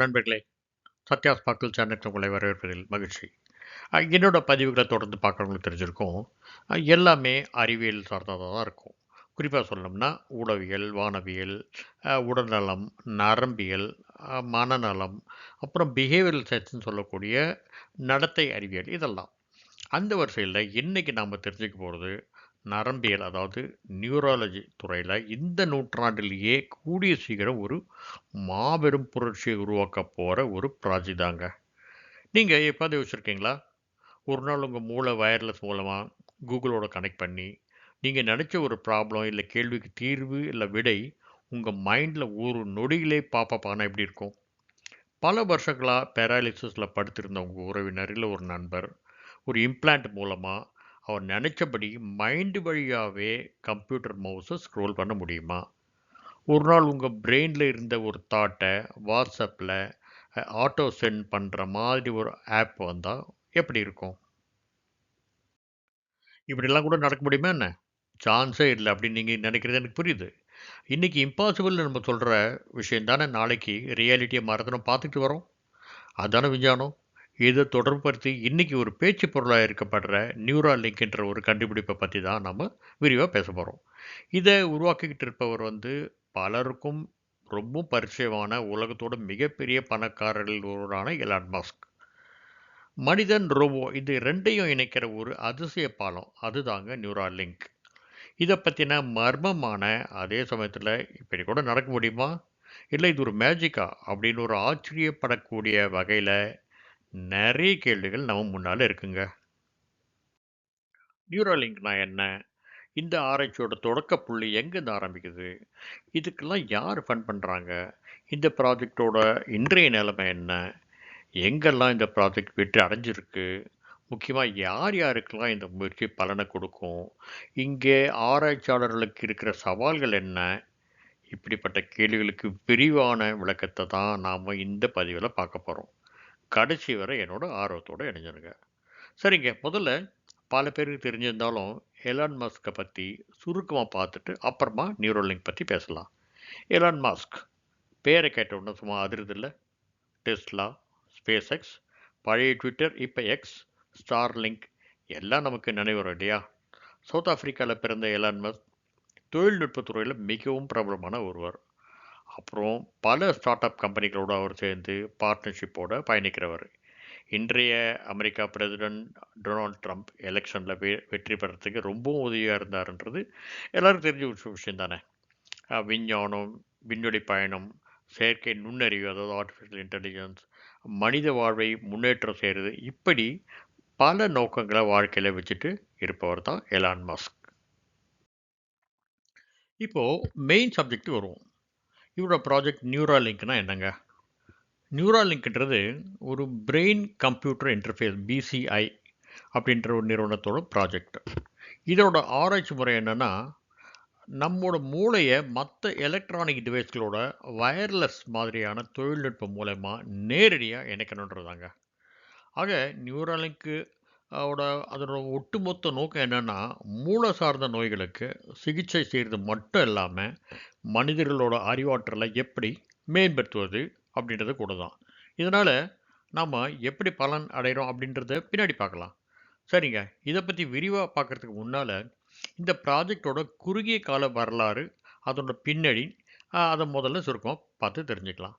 நண்பர்களே சத்யா ஸ்பார்க்கிள் சேனலுக்கு உங்களை வரவேற்பதில் மகிழ்ச்சி. என்னோடய என்னோட பதிவுகளை தொடர்ந்து பார்க்குறவங்களுக்கு தெரிஞ்சிருக்கும். எல்லாமே அறிவியல் சார்ந்ததாக தான் இருக்கும். குறிப்பாக சொல்லணும்னா உளவியல் வானவியல் உடல்நலம் நரம்பியல் மனநலம் அப்புறம் பிஹேவியல் சயின்ஸ்னு சொல்லக்கூடிய நடத்தை அறிவியல் இதெல்லாம். அந்த வரிசையில் இன்றைக்கி நாம் தெரிஞ்சுக்க போகிறது நரம்பியல் அதாவது நியூராலஜி துறையில் இந்த நூற்றாண்டிலேயே கூடிய சீக்கிரம் ஒரு மாபெரும் புரட்சியை உருவாக்க போகிற ஒரு ப்ராஜெக்ட் தாங்க. நீங்கள் எப்போது வச்சுருக்கீங்களா ஒரு நாள் உங்கள் மூளை வயர்லெஸ் மூலமாக கூகுளோட கனெக்ட் பண்ணி நீங்கள் நினச்ச ஒரு ப்ராப்ளம் இல்லை கேள்விக்கு தீர்வு இல்லை விடை உங்கள் மைண்டில் ஒரு நொடியிலே பாப்பாப்பானா எப்படி இருக்கும்? பல வருஷங்களாக பேராலிசிஸில் படுத்திருந்த உங்கள் உறவினர் இல்லை ஒரு நண்பர் ஒரு இம்ப்ளான்ட் மூலமாக அவர் நினச்சபடி மைண்டு வழியாகவே கம்ப்யூட்டர் மவுஸை ஸ்க்ரோல் பண்ண முடியுமா? ஒரு நாள் உங்கள் பிரெயினில் இருந்த ஒரு தாட்டை வாட்ஸ்அப்பில் ஆட்டோ சென்ட் பண்ணுற மாதிரி ஒரு ஆப் வந்தால் எப்படி இருக்கும்? இப்படிலாம் கூட நடக்க முடியுமா என்ன? சான்ஸே இல்லை அப்படின்னு நீங்கள் நினைக்கிறது எனக்கு புரியுது. இன்றைக்கி இம்பாசிபிள்னு நம்ம சொல்கிற விஷயம் தானே? நாளைக்கு ரியாலிட்டியை மறந்துடும் பார்த்துட்டு வரோம். அதுதானே விஞ்ஞானம்? இதை தொடர்புபடுத்தி இன்றைக்கி ஒரு பேச்சு பொருளாக இருக்கப்படுற நியூரா லிங்க்ன்ற ஒரு கண்டுபிடிப்பை பற்றி தான் நம்ம விரிவாக பேச போகிறோம் இதை உருவாக்கிக்கிட்டு இருப்பவர் வந்து பலருக்கும் ரொம்ப பரிச்சயமான உலகத்தோட மிகப்பெரிய பணக்காரர்களில் ஒருவரான எலான் மாஸ்க். மனிதன் ரோபோ இது ரெண்டையும் இணைக்கிற ஒரு அதிசய பாலம். அதுதாங்க நியூரா லிங்க். இதை பற்றின மர்மமான அதே சமயத்தில் இப்படி கூட நடக்க முடியுமா? இல்லை இது ஒரு மேஜிக்கா? அப்படின்னு ஒரு ஆச்சரியப்படக்கூடிய வகையில் நிறைய கேள்விகள் நம்ம முன்னால் இருக்குங்க. நியூரோலிங்க்னா என்ன? இந்த ஆராய்ச்சியோட தொடக்க புள்ளி எங்கேருந்து ஆரம்பிக்குது? இதுக்கெல்லாம் யார் ஃபண்ட் பண்ணுறாங்க இந்த ப்ராஜெக்டோட இன்றைய நிலைமை என்ன? எங்கெல்லாம் இந்த ப்ராஜெக்ட் வெற்றி அடைஞ்சிருக்கு? முக்கியமாக யார் யாருக்கெல்லாம் இந்த முயற்சி பலனை கொடுக்கும்? இங்கே ஆராய்ச்சியாளர்களுக்கு இருக்கிற சவால்கள் என்ன? இப்படிப்பட்ட கேள்விகளுக்கு விரிவான விளக்கத்தை தான் நாம் இந்த பதிவில் பார்க்க போகிறோம் கடைசி வரை என்னோட ஆர்வத்தோடு இணைஞ்சிருங்க. சரிங்க. முதல்ல பல பேருக்கு தெரிஞ்சிருந்தாலும் எலான் மாஸ்கை பற்றி சுருக்கமாக பார்த்துட்டு அப்புறமா நியூரோலிங்க் பற்றி பேசலாம். எலான் மாஸ்க் பேரை கேட்ட உடனே சும்மா அதிருது இல்லை. டெஸ்லா ஸ்பேஸ் எக்ஸ் பழைய ட்விட்டர் இப்போ எக்ஸ் ஸ்டார் லிங்க் எல்லாம் நமக்கு நினைவரும் இல்லையா? சவுத் ஆஃப்ரிக்காவில் பிறந்த எலான் மஸ்க் தொழில்நுட்பத்துறையில் மிகவும் பிரபலமான ஒருவர். அப்புறம் பல ஸ்டார்ட் அப் கம்பெனிகளோடு அவர் சேர்ந்து பார்ட்னர்ஷிப்போடு பயணிக்கிறவர். இன்றைய அமெரிக்கா பிரசிடென்ட் டொனால்ட் ட்ரம்ப் எலெக்ஷனில் வெ வெற்றி பெறத்துக்கு ரொம்பவும் உதவியாக இருந்தாருன்றது எல்லோரும் தெரிஞ்ச ஒரு விஷயம் தானே விஞ்ஞானம் விண்வெளி பயணம் செயற்கை நுண்ணறிவு அதாவது ஆர்டிஃபிஷியல் இன்டெலிஜென்ஸ் மனித வாழ்வை முன்னேற்றம் செய்கிறது இப்படி பல நோக்கங்களை வாழ்க்கையில் வச்சுட்டு இருப்பவர் தான் எலான் மாஸ்க் இப்போது மெயின் சப்ஜெக்ட் வருவோம். இவரோட ப்ராஜெக்ட் நியூராலிங்க்னா என்னங்க? நியூராலிங்க்ன்றது ஒரு பிரெயின் கம்ப்யூட்டர் இன்டர்ஃபேஸ் பிசிஐ அப்படின்ற ஒரு நிறுவனத்தோட ப்ராஜெக்ட் இதோட ஆராய்ச்சி முறை என்னென்னா நம்மளோட மூளையை மற்ற எலக்ட்ரானிக் டிவைஸ்களோட வயர்லெஸ் மாதிரியான தொழில்நுட்பம் மூலயமா நேரடியாக இணைக்கணுன்றதாங்க. ஆக நியூராலிங்க்கு அதோட அதோட ஒட்டுமொத்த நோக்கம் என்னென்னா மூளை சார்ந்த நோய்களுக்கு சிகிச்சை செய்கிறது மட்டும் இல்லாமல் மனிதர்களோட அறிவாற்றலை எப்படி மேம்படுத்துவது அப்படின்றது கூட தான் இதனால் நாம் எப்படி பலன் அடைகிறோம் அப்படின்றத பின்னாடி பார்க்கலாம். சரிங்க. இதை பற்றி விரிவாக பார்க்குறதுக்கு முன்னால் இந்த ப்ராஜெக்டோட குறுகிய கால வரலாறு அதோட பின்னணி அதை முதல்ல சுருக்கம் பார்த்து தெரிஞ்சுக்கலாம்.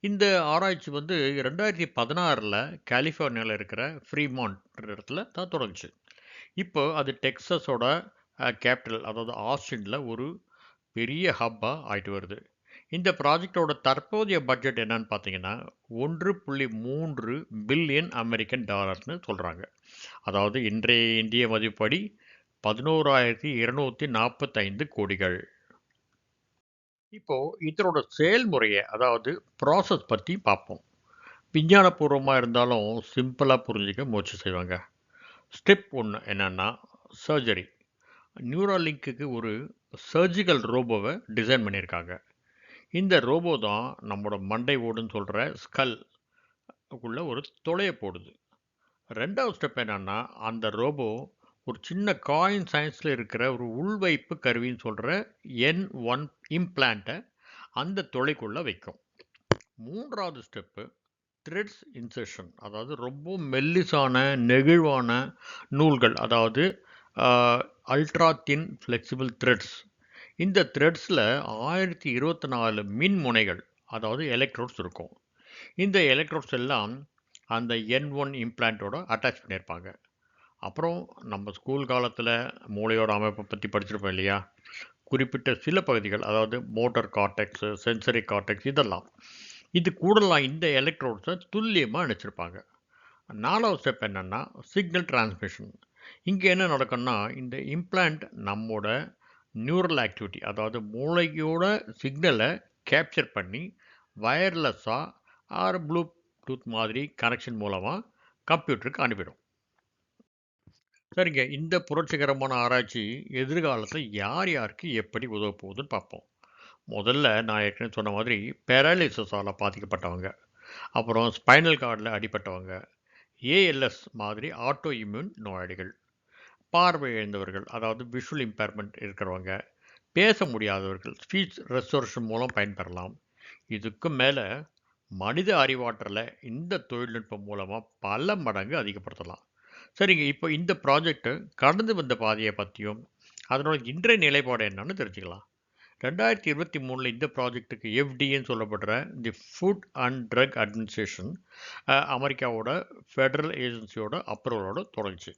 இந்த ஆராய்ச்சி வந்து ரெண்டாயிரத்தி பதினாறில் கலிஃபோர்னியாவில் இருக்கிற ஃப்ரீமான் இடத்துல தான் தொடங்குச்சு இப்போ அது டெக்ஸஸோட கேபிட்டல் அதாவது ஆஸ்டினில் ஒரு பெரிய ஹப்பாக ஆயிட்டு வருது. இந்த ப்ராஜெக்டோட தற்போதைய பட்ஜெட் என்னன்னு பார்த்தீங்கன்னா ஒன்று புள்ளி மூன்று பில்லியன் அமெரிக்கன் டாலர்னு சொல்கிறாங்க அதாவது இன்றைய இந்திய மதிப்படி பதினோராயிரத்தி இருநூற்றி நாற்பத்தைந்து கோடிகள். இப்போது இதனோட செயல்முறையை அதாவது ப்ராசஸ் பற்றி பார்ப்போம். விஞ்ஞானபூர்வமாக இருந்தாலும் சிம்பிளாக புரிஞ்சிக்க முயற்சி செய்வாங்க. ஸ்டெப் ஒன்று என்னென்னா சர்ஜரி நியூராலிங்க்கு ஒரு சர்ஜிக்கல் ரோபோவை டிசைன் பண்ணியிருக்காங்க. இந்த ரோபோ தான் நம்மளோட மண்டை ஓடுன்னு சொல்கிற ஸ்கல் உள்ள ஒரு தொலையை போடுது. ரெண்டாவது ஸ்டெப் என்னென்னா அந்த ரோபோ ஒரு சின்ன காயின் சயின்ஸில் இருக்கிற ஒரு உள்வைப்பு கருவின்னு சொல்கிற என் ஒன் இம்ப்ளான்ட்டை அந்த துளைக்குள்ளே வைக்கும். மூன்றாவது ஸ்டெப்பு த்ரெட்ஸ் இன்செஷன் அதாவது ரொம்ப மெல்லிசான நெகிழ்வான நூல்கள். அதாவது அல்ட்ரா தின் ஃப்ளெக்சிபிள் த்ரெட்ஸ் இந்த த்ரெட்ஸில் ஆயிரத்தி இருபத்தி நாலு மின் முனைகள் அதாவது எலக்ட்ரோட்ஸ் இருக்கும். இந்த எலக்ட்ரோட்ஸ் எல்லாம் அந்த என் ஒன் இம்ப்ளான்ட்டோட அட்டாச் பண்ணியிருப்பாங்க. அப்புறம் நம்ம ஸ்கூல் காலத்தில் மூளையோட அமைப்பை பற்றி படிச்சிருப்போம் இல்லையா? குறிப்பிட்ட சில பகுதிகள் அதாவது மோட்டார் கார்டெக்ஸு சென்சரி கார்டெக்ஸ் இதெல்லாம். இது கூடலாம் இந்த எலக்ட்ரோட்ஸை துல்லியமாக அணைச்சிருப்பாங்க நாலாவது ஸ்டெப் என்னென்னா சிக்னல் டிரான்ஸ்மிஷன் இங்கே என்ன நடக்கும்னா இந்த இம்ப்ளான்ட் நம்மோட நியூரல் ஆக்டிவிட்டி அதாவது மூளையோட சிக்னலை கேப்சர் பண்ணி வயர்லெஸ்ஸாக ஆர் ப்ளூடூத் மாதிரி கனெக்ஷன் மூலமாக கம்ப்யூட்டருக்கு அனுப்பிடும். சரிங்க இந்த புரட்சிகரமான ஆராய்ச்சி எதிர்காலத்தில் யார் யாருக்கு எப்படி உதவ போகுதுன்னு பார்ப்போம். முதல்ல நான் ஏற்கனவே சொன்ன மாதிரி பேரலிசஸால் பாதிக்கப்பட்டவங்க அப்புறம் ஸ்பைனல் கார்டில் அடிபட்டவங்க ஏஎல்எஸ் மாதிரி ஆட்டோ இம்யூன் நோயாளிகள் பார்வை இழந்தவர்கள் அதாவது விஷுவல் இம்பேர்மெண்ட் இருக்கிறவங்க பேச முடியாதவர்கள் ஸ்பீச் ரெசோர்ஷன் மூலம் பயன்பெறலாம். இதுக்கு மேலே மனித அறிவாற்றலை இந்த தொழில்நுட்பம் மூலமாக பல மடங்கு அதிகப்படுத்தலாம். சரிங்க. இப்போ இந்த ப்ராஜெக்ட்டு கடந்து வந்த பாதையை பற்றியும் அதனோட இன்றைய நிலைப்பாடு என்னன்னு தெரிஞ்சுக்கலாம். ரெண்டாயிரத்தி இருபத்தி மூணில் இந்த ப்ராஜெக்ட்டுக்கு எஃப்டின்னு சொல்லப்படுற the food and drug administration அமெரிக்காவோட ஃபெடரல் ஏஜென்சியோட அப்ரூவலோட தொடங்குச்சு.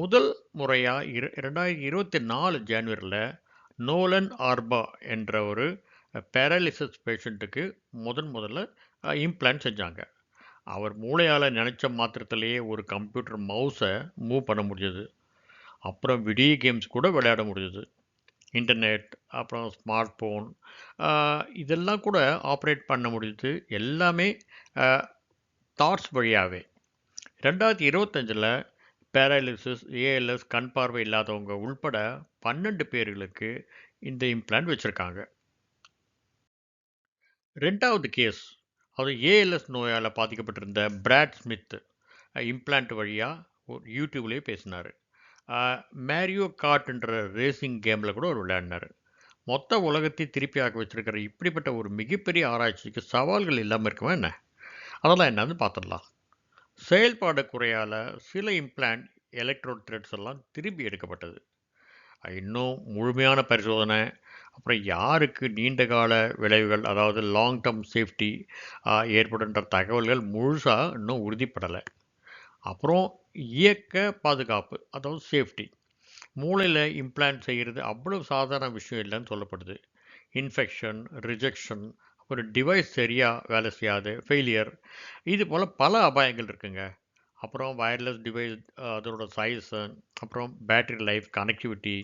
முதல் முறையாக இரு ரெண்டாயிரத்தி இருபத்தி நாலு ஜான்வரியில் நோலன் ஆர்பா என்ற ஒரு பேரலிசிஸ் பேஷண்ட்டுக்கு முதன் முதல்ல இம்ப்ளான்ட் செஞ்சாங்க. அவர் மூளையால் நினச்ச மாத்திரத்திலேயே ஒரு கம்ப்யூட்டர் மவுஸை மூவ் பண்ண முடியுது அப்புறம் வீடியோ கேம்ஸ் கூட விளையாட முடியுது இன்டர்நெட் அப்புறம் ஸ்மார்ட் ஃபோன் இதெல்லாம் கூட ஆப்ரேட் பண்ண முடியுது எல்லாமே தாட்ஸ் வழியாகவே ரெண்டாயிரத்தி இருபத்தஞ்சில் பேரலிசிஸ் ஏஎல்எஸ் கண் பார்வை இல்லாதவங்க உள்பட பன்னெண்டு பேர்களுக்கு இந்த இம்ப்ளான்ட் வச்சுருக்காங்க. ரெண்டாவது கேஸ் அது ஏஎல்எஸ் நோயால் பாதிக்கப்பட்டிருந்த பிராட் ஸ்மித் இம்ப்ளான்ட் வழியாக ஒரு யூடியூப்லேயே பேசினார். மேரியோ கார்ட்ன்ற ரேசிங் கேமில் கூட அவர் விளையாடினார். மொத்த உலகத்தை திருப்பி ஆக்க வச்சிருக்கிற இப்படிப்பட்ட ஒரு மிகப்பெரிய ஆராய்ச்சிக்கு சவால்கள் இல்லாமல் இருக்குமா என்ன? அதெல்லாம் என்னன்னு பார்த்துடலாம் செயல்பாடு குறையால் சில இம்ப்ளான்ட் எலக்ட்ரோட் த்ரெட்ஸ் எல்லாம் திருப்பி எடுக்கப்பட்டது. இன்னும் முழுமையான பரிசோதனை அப்புறம் யாருக்கு நீண்ட கால விளைவுகள் அதாவது லாங் டேர்ம் சேஃப்டி ஏற்படுன்ற தகவல்கள் முழுசாக இன்னும் உறுதிப்படலை. அப்புறம் இயக்க பாதுகாப்பு அதாவது சேஃப்டி மூளையில் இம்ப்ளான்ட் செய்கிறது அவ்வளோ சாதாரண விஷயம் இல்லைன்னு சொல்லப்படுது. இன்ஃபெக்ஷன் ரிஜெக்ஷன் அப்புறம் டிவைஸ் சரியாக வேலை செய்யாது ஃபெயிலியர் இது போல் பல அபாயங்கள் இருக்குங்க. அப்புறம் வயர்லெஸ் டிவைஸ் அதோட சைஸு அப்புறம் பேட்டரி லைஃப் கனெக்டிவிட்டி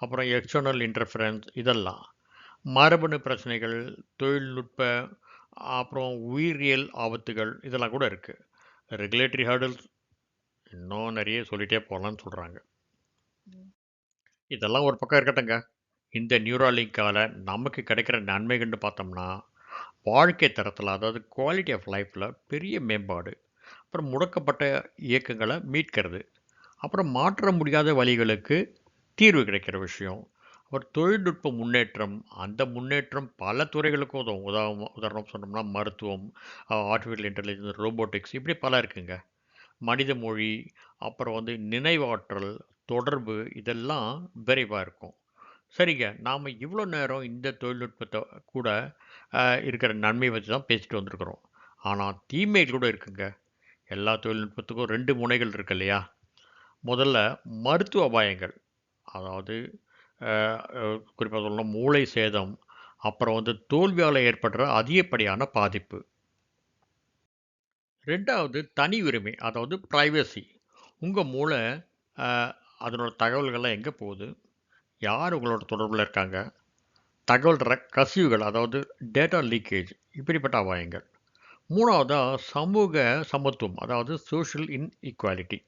அப்புறம் எக்ஸ்டர்னல் இன்டர்ஃபரன்ஸ் இதெல்லாம். மரபணு பிரச்சனைகள் தொழில்நுட்ப அப்புறம் உயிரியல் ஆபத்துகள் இதெல்லாம் கூட இருக்குது ரெகுலேட்டரி ஹர்டல்ஸ் இன்னும் நிறைய சொல்லிகிட்டே போகலான்னு சொல்கிறாங்க இதெல்லாம் ஒரு பக்கம் இருக்கட்டுங்க இந்த நியூராலிங்கால் நமக்கு கிடைக்கிற நன்மைகள்னு பார்த்தோம்னா வாழ்க்கை தரத்தில் அதாவது குவாலிட்டி ஆஃப் லைஃப்பில் பெரிய மேம்பாடு. அப்புறம் முடக்கப்பட்ட இயக்கங்களை மீட்கிறது. அப்புறம் மாற்ற முடியாத வழிகளுக்கு தீர்வு கிடைக்கிற விஷயம். அப்புறம் தொழில்நுட்ப முன்னேற்றம் அந்த முன்னேற்றம் பல துறைகளுக்கும் உதவும். உதாரணம் உதாரணம் சொன்னோம்னா மருத்துவம் ஆர்டிஃபிஷியல் இன்டெலிஜென்ஸ் ரோபோட்டிக்ஸ் இப்படி பல இருக்குங்க. மனித மொழி அப்புறம் வந்து நினைவாற்றல் தொடர்பு இதெல்லாம் விரைவாக இருக்கும். சரிங்க நாம் இவ்வளோ நேரம் இந்த தொழில்நுட்பத்தை கூட இருக்கிற நன்மை வச்சு தான் பேசிட்டு வந்திருக்கிறோம். ஆனால் தீமைகள் கூட இருக்குங்க. எல்லா தொழில்நுட்பத்துக்கும் ரெண்டு முனைகள் இருக்கு இல்லையா? முதல்ல மருத்துவ அபாயங்கள். அதாவது குறிப்பாக சொல்லணும் மூளை சேதம் அப்புறம் வந்து தோல்வியால் ஏற்படுற அதிகப்படியான பாதிப்பு. ரெண்டாவது தனி உரிமை அதாவது ப்ரைவசி உங்கள் மூளை அதனோட தகவல்கள்லாம் எங்கே போகுது? யார் உங்களோட தொடர்பில் இருக்காங்க? தகவல் கசிவுகள் அதாவது டேட்டா லீக்கேஜ் இப்படிப்பட்ட அபாயங்கள். மூணாவதாக சமூக சமத்துவம் அதாவது சோஷியல் இன்இக்வாலிட்டி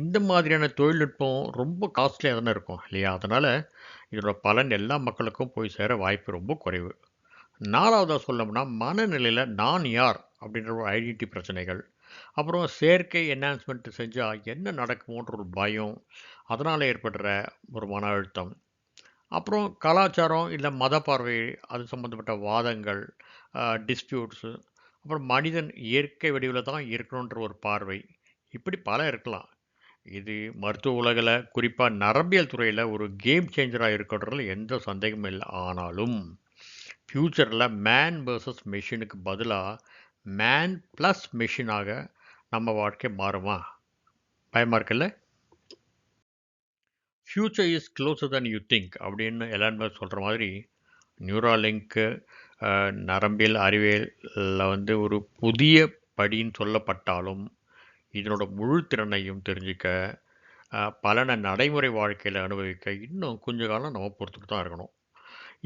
இந்த மாதிரியான தொழில்நுட்பம் ரொம்ப காஸ்ட்லியாக தானே இருக்கும் இல்லையா? அதனால் இதோட பலன் எல்லா மக்களுக்கும் போய் சேர வாய்ப்பு ரொம்ப குறைவு. நாலாவதாக சொல்லணும்னா மனநிலையில் நான் யார் அப்படின்ற ஒரு ஐடென்டிட்டி பிரச்சனைகள். அப்புறம் செயற்கை என்ஹான்ஸ்மெண்ட் செஞ்சால் என்ன நடக்குமோன்ற ஒரு பயம். அதனால் ஏற்படுற ஒரு மன அழுத்தம். அப்புறம் கலாச்சாரம் இல்லை மத பார்வை அது சம்மந்தப்பட்ட வாதங்கள் டிஸ்பியூட்ஸு அப்புறம் மனிதன் இயற்கை வடிவில் தான் இருக்கணுன்ற ஒரு பார்வை. இப்படி பல இருக்கலாம். இது மருத்துவ உலகில் குறிப்பாக நரம்பியல் துறையில் ஒரு கேம் சேஞ்சராக இருக்கிறதுல எந்த சந்தேகமும் இல்லை. ஆனாலும் ஃப்யூச்சரில் மேன் வேர்சஸ் மெஷினுக்கு பதிலாக மேன் ப்ளஸ் மெஷினாக நம்ம வாழ்க்கை மாறுமா? பயமாக இருக்குல்ல future is closer than you think அப்படின்னு எல்லாருமே சொல்கிற மாதிரி நியூராலிங்க்கு நரம்பியல் அறிவியலில் வந்து ஒரு புதிய படின்னு சொல்லப்பட்டாலும் இதனோட முழு திறனையும் தெரிஞ்சுக்க பலனை நடைமுறை வாழ்க்கையில் அனுபவிக்க இன்னும் கொஞ்ச காலம் நம்ம பொறுத்துட்டு தான் இருக்கணும்.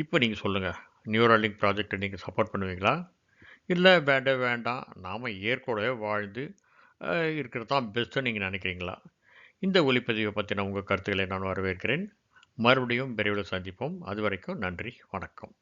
இப்போ நீங்கள் சொல்லுங்கள் நியூராலிங்க் ப்ராஜெக்டை நீங்கள் சப்போர்ட் பண்ணுவீங்களா? இல்லை வேண்டாம் வேண்டாம். நாம் இயற்கையோடவே வாழ்ந்து இருக்கிறது தான் பெஸ்ட்டு நீங்கள் நினைக்கிறீங்களா? இந்த ஒளிப்பதிவை பற்றின உங்கள் கருத்துக்களை நான் வரவேற்கிறேன். மறுபடியும் விரைவில் சந்திப்போம். அது வரைக்கும் நன்றி. வணக்கம்.